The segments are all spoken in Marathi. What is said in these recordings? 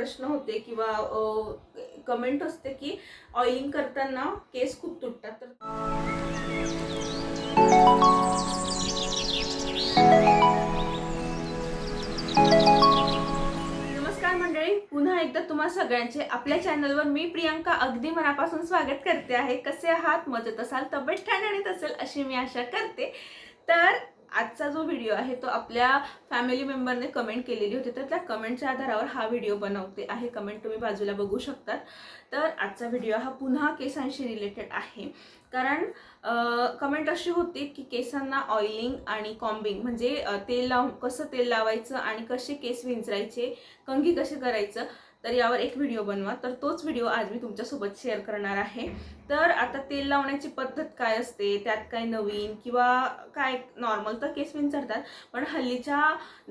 प्रश्न होते किंवा कमेंट असते की ऑइलिंग करताना केस खूप तुटतात. तर नमस्कार मंडळी पुन्हा एकदा तुम्हा सगळ्यांचे आपल्या चॅनलवर मी प्रियांका अगदी मनापासून स्वागत करते आहे. कसे आहात? मजेत असाल? तब्येत ठणठणीत असेल अशी मी आशा करते. तर आजचा जो व्हिडिओ आहे तो आपल्या फॅमिली मेंबरने कमेंट केलेली होती. तर त्या कमेंटच्या आधारावर हा व्हिडिओ बनवते आहे. कमेंट तुम्ही बाजूला बघू शकतात. तर आजचा व्हिडिओ हा पुन्हा केसांशी रिलेटेड आहे. कारण कमेंट अशी होती की केसांना ऑइलिंग आणि कॉम्बिंग म्हणजे तेल लावून कसं तेल लावायचं आणि कसे केस विंचरायचे कंगी कसे करायचं तर यावर एक व्हिडिओ बनवा. तर तोच व्हिडिओ आज मी तुमच्यासोबत शेअर करणार आहे. तर आता तेल लावण्याची पद्धत काय असते? त्यात काय नवीन किंवा काय नॉर्मल तर केस विंचरतात पण हल्लीच्या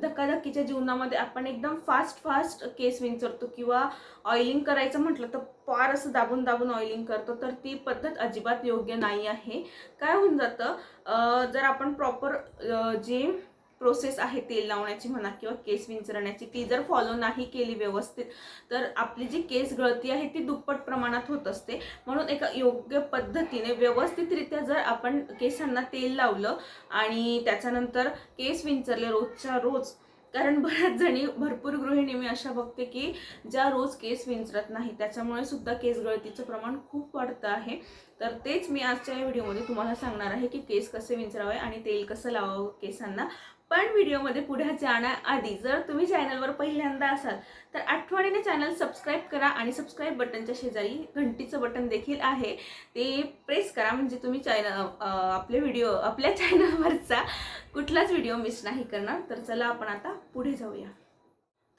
धक्काधक्कीच्या जीवनामध्ये आपण एकदम फास्ट फास्ट केस विंचरतो किंवा ऑइलिंग करायचं म्हटलं तर फार असं दाबून दाबून ऑइलिंग करतो. तर ती पद्धत अजिबात योग्य नाही आहे. काय होऊन जातं? जर आपण प्रॉपर जे प्रोसेस आहे तेल लावण्याची म्हणा किंवा केस विंचरण्याची ती जर फॉलो नाही केली व्यवस्थित तर आपली जी केस गळती आहे ती दुप्पट प्रमाणात होत असते. म्हणून एका योग्य पद्धतीने व्यवस्थितरित्या जर आपण केसांना तेल लावलं आणि त्याच्यानंतर केस विंचरले रोजच्या रोज कारण बऱ्याच जणी भरपूर गृहिणी मी अशा बघते की ज्या रोज केस विंचरत नाही त्याच्यामुळे सुद्धा केस गळतीचं प्रमाण खूप वाढतं आहे. तर तेच मी आजच्या या व्हिडिओमध्ये तुम्हाला सांगणार आहे की केस कसे विंचरावे आणि तेल कसं लावावं केसांना. पण व्हिडिओमध्ये पुढे जाण्याआधी जर तुम्ही चॅनलवर पहिल्यांदा असाल तर आठवणीने चॅनल सबस्क्राईब करा आणि सबस्क्राईब बटनच्या शेजारी घंटीचं बटन देखील आहे. ते प्रेस करा म्हणजे तुम्ही चॅनल आपले व्हिडिओ आपल्या चॅनलवरचा कुठलाच व्हिडिओ मिस नाही करणार. तर चला आपण आता पुढे जाऊया.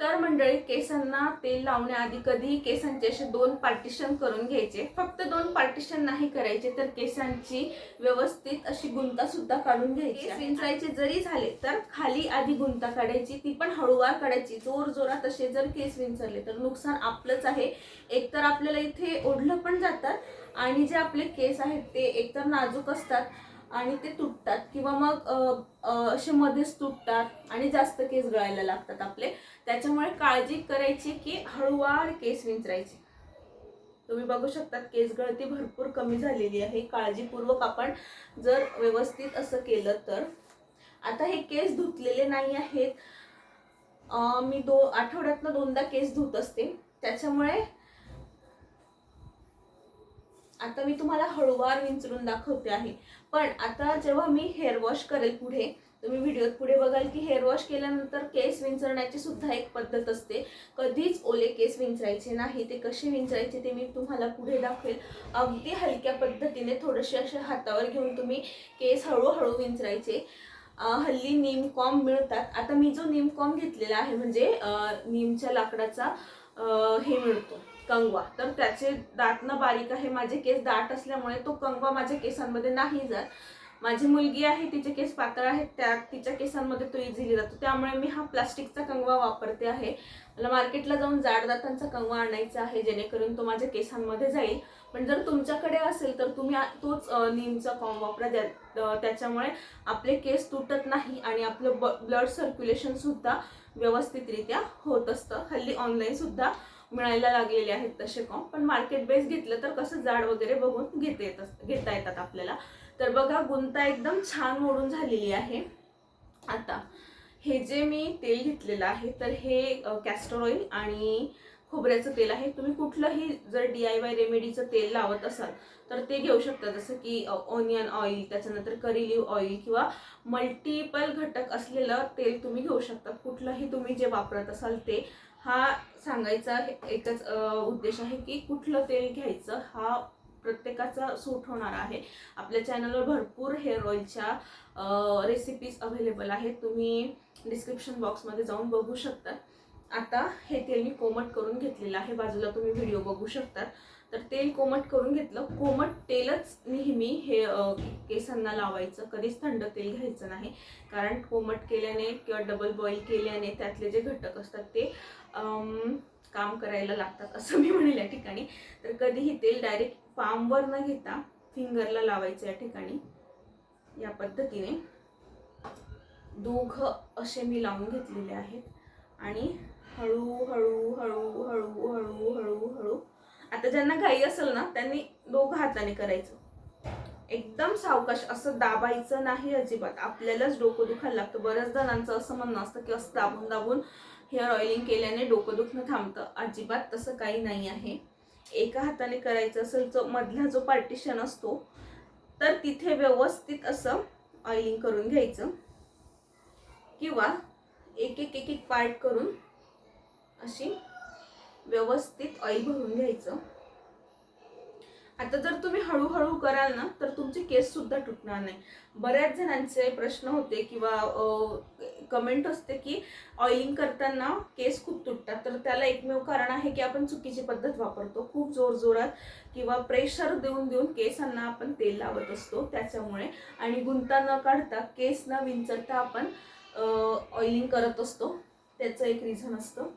तर मंडळी केसांना तेल लावण्याआधी कधीही केसांचे असे दोन पार्टिशन करून घ्यायचे. फक्त दोन पार्टिशन नाही करायचे तर केसांची व्यवस्थित अशी गुंता सुद्धा काढून घ्यायची केस विंचरायचे जरी झाले तर खाली आधी गुंता काढायची ती पण हळूवार काढायची. जोर जोरात असे जर केस विंचरले तर नुकसान आपलंच आहे. एकतर आपल्याला इथे ओढलं पण जातात आणि जे आपले केस आहेत ते एकतर नाजूक असतात. आणि ते तुटतात किंवा मग असे मध्येच तुटतात आणि जास्त केस गळायला लागतात आपले. त्याच्यामुळे काळजी करायची की हळूवार केस विंचरायचे. तुम्ही बघू शकतात केस गळती भरपूर कमी झालेली आहे. काळजीपूर्वक आपण जर व्यवस्थित असं केलं तर. आता हे केस धुतलेले नाही आहेत. मी दो आठवड्यातनं दोनदा केस धुत असते. त्याच्यामुळे आता मी तुम्हाला हळूवार विंचरून दाखवते आहे. पण आता जेव्हा मी हेअर वॉश करेल पुढे तुम्ही व्हिडिओत पुढे बघाल की हेअर वॉश केल्यानंतर केस विंचरण्याची सुद्धा एक पद्धत असते. कधीच ओले केस विंचरायचे नाही. ते कसे विंचरायचे ते मी तुम्हाला पुढे दाखवेल. अगदी हलक्या पद्धतीने थोडेसे असे हातावर घेऊन तुम्ही केस हळूहळू विंचरायचे. हल्ली नीम कॉम मिळतात. आता मी जो नीम कॉम घेतलेला आहे म्हणजे नीमच्या लाकडाचा हे मिळतो. कंगवा. तर त्याचे दातनं बारीक आहे. माझे केस दाट असल्यामुळे तो कंगवा माझ्या केसांमध्ये नाही जात. माझी मुलगी आहे तिचे केस पातळ आहेत. त्या तिच्या केसांमध्ये तो इझिली जातो. त्यामुळे मी हा प्लास्टिकचा कंगवा वापरते आहे. मला मार्केटला जाऊन जाड दातांचा कंगवा आणायचा आहे जेणेकरून तो माझ्या केसांमध्ये जाईल. पण जर तुमच्याकडे असेल तर तुम्ही तोच नीमचा फॉर्म वापरा. ज्या त्याच्यामुळे आपले केस तुटत नाही आणि आपलं ब ब्लड सर्क्युलेशनसुद्धा व्यवस्थितरित्या होत असतं. हल्ली ऑनलाईनसुद्धा मिळायला लागलेले आहेत तसे कॉम पण मार्केट बेस घेतलं तर कसं जाड वगैरे बघून घेता येत अस- घेता येतात आपल्याला. तर बघा गुंता एकदम छान मोडून झालेली आहे. आता हे जे मी तेल घेतलेलं आहे तर हे कॅस्टर ऑइल आणि खोबऱ्याचं तेल आहे. तुम्ही कुठलंही जर डी आय वाय रेमेडीचं तेल लावत असाल तर ते घेऊ शकता. जसं की ऑनियन ऑइल त्याच्यानंतर करी लिव्ह ऑइल किंवा मल्टिपल घटक असलेलं तेल तुम्ही घेऊ शकता. कुठलंही तुम्ही जे वापरत असाल ते. हा सांगायचा एकच उद्देश आहे की कुठलं तेल घ्यायचं हा प्रत्येकाचा सूट होणार आहे. आपल्या चॅनलवर भरपूर हेअर ऑइलच्या रेसिपीज अवेलेबल आहेत. तुम्ही डिस्क्रिप्शन बॉक्समध्ये जाऊन बघू शकता. आता हे तेल मी कोमट करून घेतलेलं आहे. बाजूला तुम्ही व्हिडिओ बघू शकता. तर तेल कोमट करून घेतलं. कोमट तेलच नेहमी हे केसांना लावायचं. कधीच थंड तेल घ्यायचं नाही. कारण कोमट केल्याने किंवा डबल बॉईल केल्याने त्यातले जे घटक असतात ते काम करायला लागतात असं मी म्हणेल या ठिकाणी. तर कधीही तेल डायरेक्ट पामवर न घेता फिंगरला लावायचं या ठिकाणी. या पद्धतीने. दोघं असे मी लावून घेतलेले आहेत. आणि हळूहळू हळू हळू हळू आता ज्यांना घाई असेल ना त्यांनी दोघं हाताने करायचं. एकदम सावकाश असं दाबायचं नाही अजिबात. आपल्यालाच डोकं दुखायला लागतं. बऱ्याच जणांचं असं म्हणणं असतं की असं दाबून दाबून हेअर ऑइलिंग केल्याने डोकं दुखणं थांबतं. अजिबात तसं काही नाही आहे. एका हाताने करायचं असेल जो मधला जो पार्टिशन असतो तर तिथे व्यवस्थित असं ऑइलिंग करून घ्यायचं. किंवा एक एक एक एक पार्ट करून अशी व्यवस्थित ऑइल भरून घ्यायचं. आता जर तुम्ही हळूहळू कराल ना तर तुमचे केस सुद्धा तुटणार नाही. बऱ्याच जणांचे प्रश्न होते किंवा कमेंट असते की ऑइलिंग करताना केस खूप तुटतात. तर त्याला एकमेव कारण आहे की आपण चुकीची पद्धत वापरतो. खूप जोर जोरात किंवा प्रेशर देऊन देऊन केसांना आपण तेल लावत असतो. त्याच्यामुळे आणि गुंता न काढता केस न विंचरता आपण ऑइलिंग करत असतो. त्याचं एक रिझन असतं.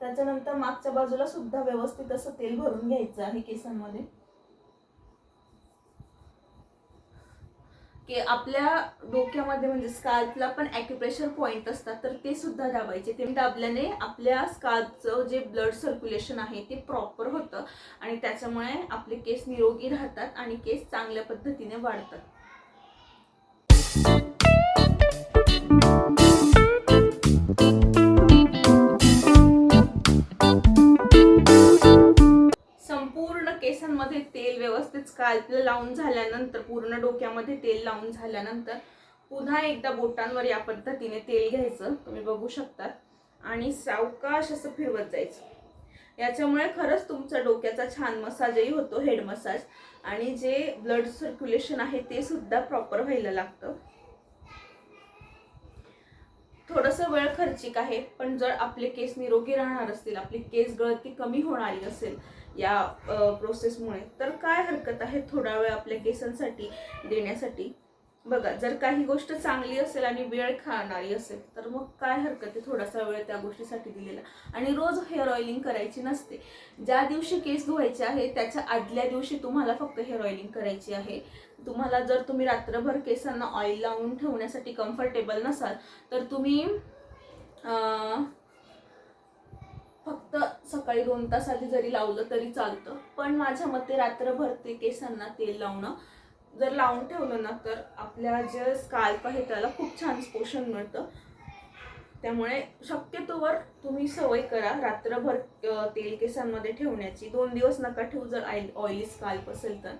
त्याच्यानंतर मागच्या बाजूला सुद्धा व्यवस्थित असं तेल भरून घ्यायचं आहे केसांमध्ये. की आपल्या डोक्यामध्ये म्हणजे स्काल्पला पण ॲक्युप्रेशर पॉईंट असतात तर ते सुद्धा दाबायचे. ते दाबल्याने आपल्या स्काल्पचं जे ब्लड सर्क्युलेशन आहे ते प्रॉपर होतं आणि त्याच्यामुळे आपले केस निरोगी राहतात आणि केस चांगल्या पद्धतीने वाढतात. केसांमध्ये तेल व्यवस्थित स्काल्पला लावून झाल्यानंतर पूर्ण डोक्यामध्ये तेल लावून झाल्यानंतर पुन्हा एकदा बोटांवर या पद्धतीने तेल घ्यायचं. तुम्ही बघू शकता. आणि सावकाश असं फिरवत जायचं. याच्यामुळे खरंच तुमचा डोक्याचा छान मसाजही होतो हेड मसाज. आणि जे ब्लड सर्क्युलेशन आहे ते सुद्धा प्रॉपर व्हायला लागतं. थोडंसं वेळ खर्चिक आहे पण जर आपले केस निरोगी राहणार असतील आपली केस गळती कमी होणारी असेल या प्रोसेसमुळे तर काय हरकत आहे थोडा वेळ आपल्या केसांसाठी देण्यासाठी? बघा जर काही गोष्ट चांगली असेल आणि वेळ खाणारी असेल तर मग काय हरकत आहे? थोडासा वेळ त्या गोष्टीसाठी दिलेला. आणि रोज हेअर ऑइलिंग करायची नसते. ज्या दिवशी केस धुवायचे आहे त्याच्या आदल्या दिवशी तुम्हाला फक्त हेअर ऑइलिंग करायची आहे. तुम्हाला जर तुम्ही रात्रभर केसांना ऑइल लावून ठेवण्यासाठी कम्फर्टेबल नसाल तर तुम्ही फक्त सकाळी दोन तास आधी जरी लावलं तरी चालतं. पण माझ्या मते रात्रभर ते केसांना तेल लावणं जर लावून ठेवलं ना तर आपल्या जे स्काल्प आहे त्याला खूप छान पोषण मिळतं. त्यामुळे शक्यतोवर तुम्ही सवय करा रात्रभर तेल केसांमध्ये ठेवण्याची. दोन दिवस नका ठेवू जर ऑइल ऑइली स्काल्प असेल तर.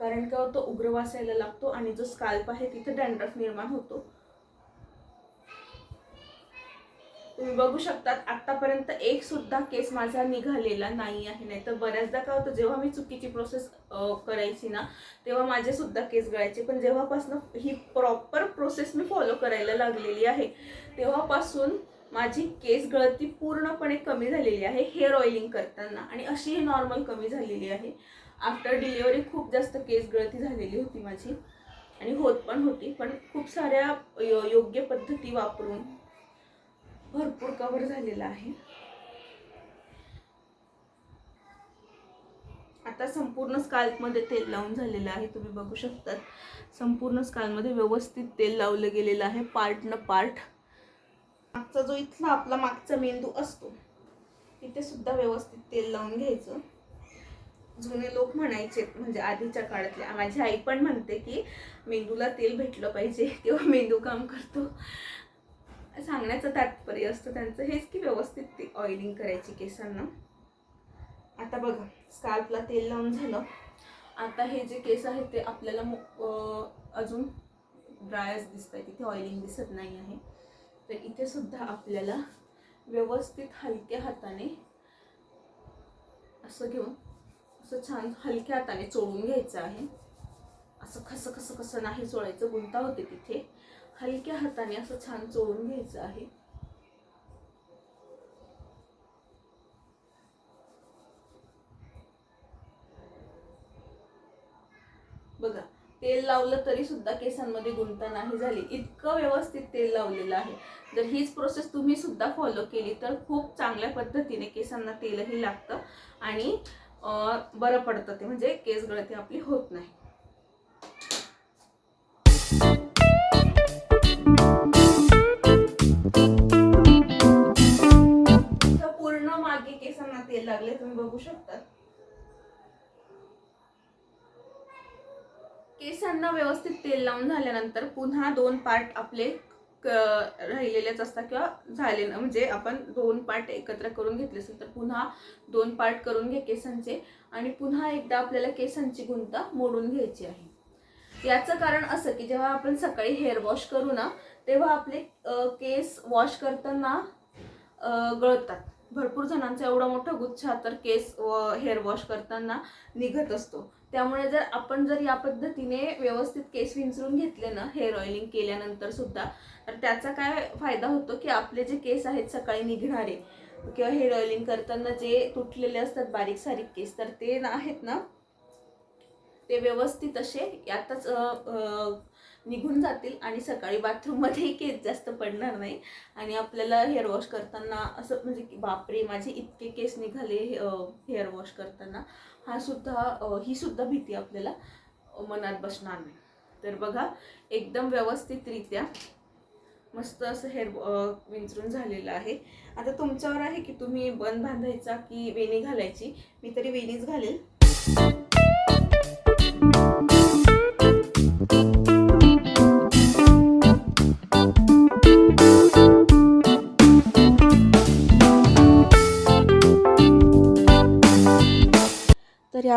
कारण का तो उग्र वासायला लागतो आणि जो स्काल्प आहे तिथे डॅन्ड्रफ निर्माण होतो. तुम्ही बघू शकतात आतापर्यंत एक सुद्धा केस माझा निघालेला नाही आहे. नाही तर बऱ्याचदा काय होतं जेव्हा मी चुकीची प्रोसेस करायची ना तेव्हा माझे सुद्धा केस गळायचे. पण जेव्हापासून ही प्रॉपर प्रोसेस मी फॉलो करायला लागलेली आहे तेव्हापासून माझी केस गळती पूर्णपणे कमी झालेली आहे हेअर ऑइलिंग करताना. आणि अशीही नॉर्मल कमी झालेली आहे. आफ्टर डिलिव्हरी खूप जास्त केस गळती झालेली होती माझी. आणि होत पण होती. पण खूप साऱ्या योग्य पद्धती वापरून भरपूर कवर झालेला आहे. आता संपूर्ण स्काल्पमध्ये तेल लावून झालेलं आहे. तुम्ही बघू शकतात. संपूर्ण स्काल्पमध्ये व्यवस्थित तेल लावलं गेलेलं आहे पार्ट न पार्ट मागचा जो इथला आपला मागचा मेंदू असतो तिथे सुद्धा व्यवस्थित तेल लावून घ्यायचं. जुने लोक म्हणायचे म्हणजे आधीच्या काळातले माझी आई पण म्हणते की मेंदूला तेल भेटलं पाहिजे तेव्हा मेंदू काम करतो. सांगण्याचं तात्पर्य असतं त्यांचं. हेच की व्यवस्थित ती ऑइलिंग करायची केसांना. आता बघा स्काल्पला तेल लावून झालं. आता हे जे केस आहेत ते आपल्याला अजून ड्रायच दिसत आहे तिथे ऑइलिंग दिसत नाही आहे. तर इथे सुद्धा आपल्याला व्यवस्थित हलक्या हाताने असं घेऊन असं छान हलक्या हाताने चोळून घ्यायचं आहे. असं खसं खसं कसं नाही चोळायचं गुंता होते तिथे. हलक्या हाताने असं छान चोळून घ्यायचं आहे. बघा तेल लावलं तरी सुद्धा केसांमध्ये गुंता नाही झाली. इतकं व्यवस्थित तेल लावलेलं आहे. जर हीच प्रोसेस तुम्ही सुद्धा फॉलो केली तर खूप चांगल्या पद्धतीने केसांना तेलही लागतं आणि बरं पडतं ते. म्हणजे केस गळती आपली होत नाही. लागले तुम्ही बघू शकता. केसांना व्यवस्थित तेल लावून झाल्यानंतर पुन्हा दोन पार्ट आपले राहिलेलेच असतात किंवा झाले म्हणजे आपण दोन पार्ट एकत्र करून घेतले असेल तर पुन्हा दोन पार्ट करून घ्या केसांचे आणि पुन्हा एकदा आपल्याला केसांची गुंता मोडून घ्यायची आहे. याचं कारण असं की जेव्हा आपण सकाळी हेअर वॉश करू ना तेव्हा आपले केस वॉश करताना गळतात. भरपूर जणांचा एवढा मोठा गुच्छा तर केस व हेअर वॉश करताना निघत असतो. त्यामुळे जर आपण जर या पद्धतीने व्यवस्थित केस विंचरून घेतले ना हेअर ऑइलिंग केल्यानंतर सुद्धा तर त्याचा काय फायदा होतो की आपले जे केस आहेत सकाळी निघणारे किंवा हेअर ऑइलिंग करताना जे तुटलेले असतात बारीक सारीक केस तर ते ना आहेत ना ते व्यवस्थित असे यातच निघून जातील आणि सकाळी बाथरूममध्येही केस जास्त पडणार नाही. आणि आपल्याला हेअर वॉश करताना असं म्हणजे की बापरे माझे इतके केस निघाले हेअर वॉश करताना. हा सुद्धा ही सुद्धा भीती आपल्याला मनात बसणार नाही. तर बघा एकदम व्यवस्थितरित्या मस्त असं हेअर विंचरून झालेलं आहे. आता तुमच्यावर आहे की तुम्ही बन बांधायचा की वेणी घालायची? मी तरी वेणीच घालेल.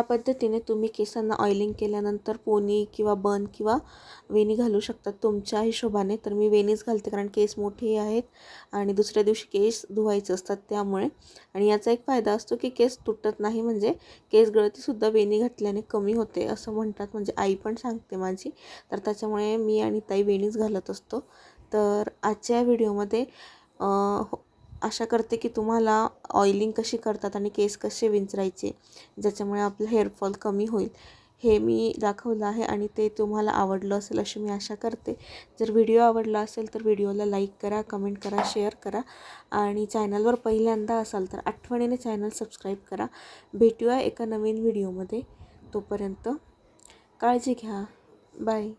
पद्धतीने तुम्ही केसांना ऑइलिंग केल्यानंतर पोनी किंवा बन किंवा वेणी घालू शकतात तुमच्या हिशोबाने तर मी वेणीच घालते कारण केस मोठे आहेत आणि दुसऱ्या दिवशी केस धुवायचे असतात त्यामुळे. आणि याचा एक फायदा असतो की केस तुटत नाही म्हणजे केस गळतीसुद्धा वेणी घातल्याने कमी होते असं म्हणतात. म्हणजे आई पण सांगते माझी. तर त्याच्यामुळे मी आणि ताई वेणीच घालत असतो. तर आजच्या व्हिडिओमध्ये हो- आशा करते की तुम्हाला ऑइलिंग कशी करतात आणि केस कसे विंचरायचे ज्याच्यामुळे आपलं हेअरफॉल कमी होईल हे मी दाखवलं आहे आणि ते तुम्हाला आवडलं असेल अशी मी आशा करते. जर व्हिडिओ आवडला असेल तर व्हिडिओला लाईक करा कमेंट करा शेअर करा आणि चॅनलवर पहिल्यांदा असाल तर आठवणीने चॅनल सबस्क्राईब करा. भेटूया एका नवीन व्हिडिओमध्ये तोपर्यंत काळजी घ्या. बाय